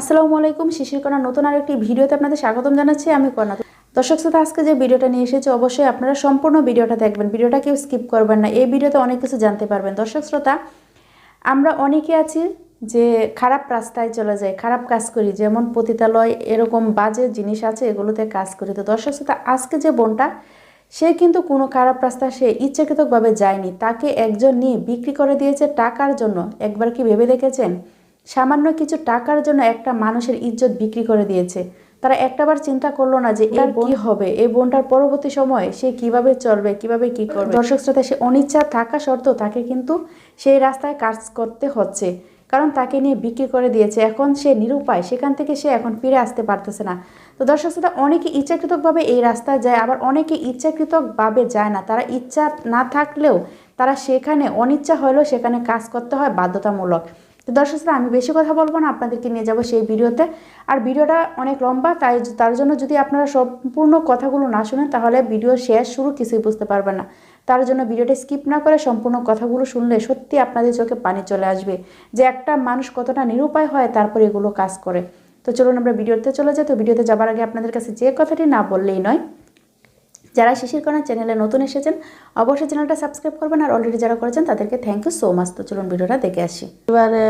আসসালামু আলাইকুম, শিশির কণা নতুন আরেকটি ভিডিওতে আপনাদের স্বাগতম জানাচ্ছি, আমি কণা দর্শক শ্রোতা, আজকে যে ভিডিওটা নিয়ে এসেছি, অবশ্যই আপনারা সম্পূর্ণ ভিডিওটা দেখবেন। ভিডিওটা কেউ স্কিপ করবেন না, এই ভিডিওতে অনেক কিছু জানতে পারবেন। দর্শক শ্রোতা, আমরা অনেকে আছি যে খারাপ রাস্তায় চলে যায় খারাপ কাজ করি, যেমন পতিতালয়, এরকম বাজে জিনিস আছে, এগুলোতে কাজ করি। তো দর্শক শ্রোতা, আজকে যে বোনটা, সে কিন্তু কোনো খারাপ রাস্তা সে ইচ্ছাকৃতভাবে যায়নি। তাকে একজন নিয়ে বিক্রি করে দিয়েছে টাকার জন্য। একবার কি ভেবে দেখেছেন? সামান্য কিছু টাকার জন্য একটা মানুষের ইজ্জত বিক্রি করে দিয়েছে। তারা একটাবার চিন্তা করল না যে এর কি হবে? এই বোনটার পরবর্তী সময়ে সে কীভাবে চলবে কীভাবে কি করবে? দর্শক শ্রোতা সে অনিচ্ছা থাকা সত্ত্বেও তাকে কিন্তু সেই রাস্তায় কাজ করতে হচ্ছে। কারণ তাকে নিয়ে বিক্রি করে দিয়েছে। এখন সে নিরুপায়। সেখান থেকে সে এখন ফিরে আসতে পারতেছে না। তো দর্শক শ্রোতা অনেকে ইচ্ছাকৃতভাবে এই রাস্তায় যায় আবার অনেকে ইচ্ছাকৃতভাবে যায় না। তারা ইচ্ছা না থাকলেও তারা সেখানে অনিচ্ছা হলেও সেখানে কাজ করতে হয় বাধ্যতামূলক। তো দর্শক আমি বেশি কথা বলব না, আপনাদেরকে নিয়ে যাব সেই ভিডিওতে। আর ভিডিওটা অনেক লম্বা, তাই তার জন্য যদি আপনারা সম্পূর্ণ কথাগুলো না শুনেন, তাহলে ভিডিও শেষ শুরু কিছুই বুঝতে পারবেন না। তার জন্য ভিডিওটা স্কিপ না করে সম্পূর্ণ কথাগুলো শুনলে সত্যি আপনাদের চোখে পানি চলে আসবে যে একটা মানুষ কতটা নিরুপায় হয়, তারপরে এগুলো কাজ করে। তো চলুন আমরা ভিডিওতে চলে যাই। তো ভিডিওতে যাবার আগে আপনাদের কাছে যে কথাটি না বললেই নয় যারা শিশির কণা চ্যানেলে নতুন এসেছেন, অবশ্যই চ্যানেলটা সাবস্ক্রাইব করবেন আর অলরেডি যারা করেছেন তাদেরকে থ্যাংক ইউ সো মাচ তো চলুন ভিডিওটা দেখে আসি। এবারে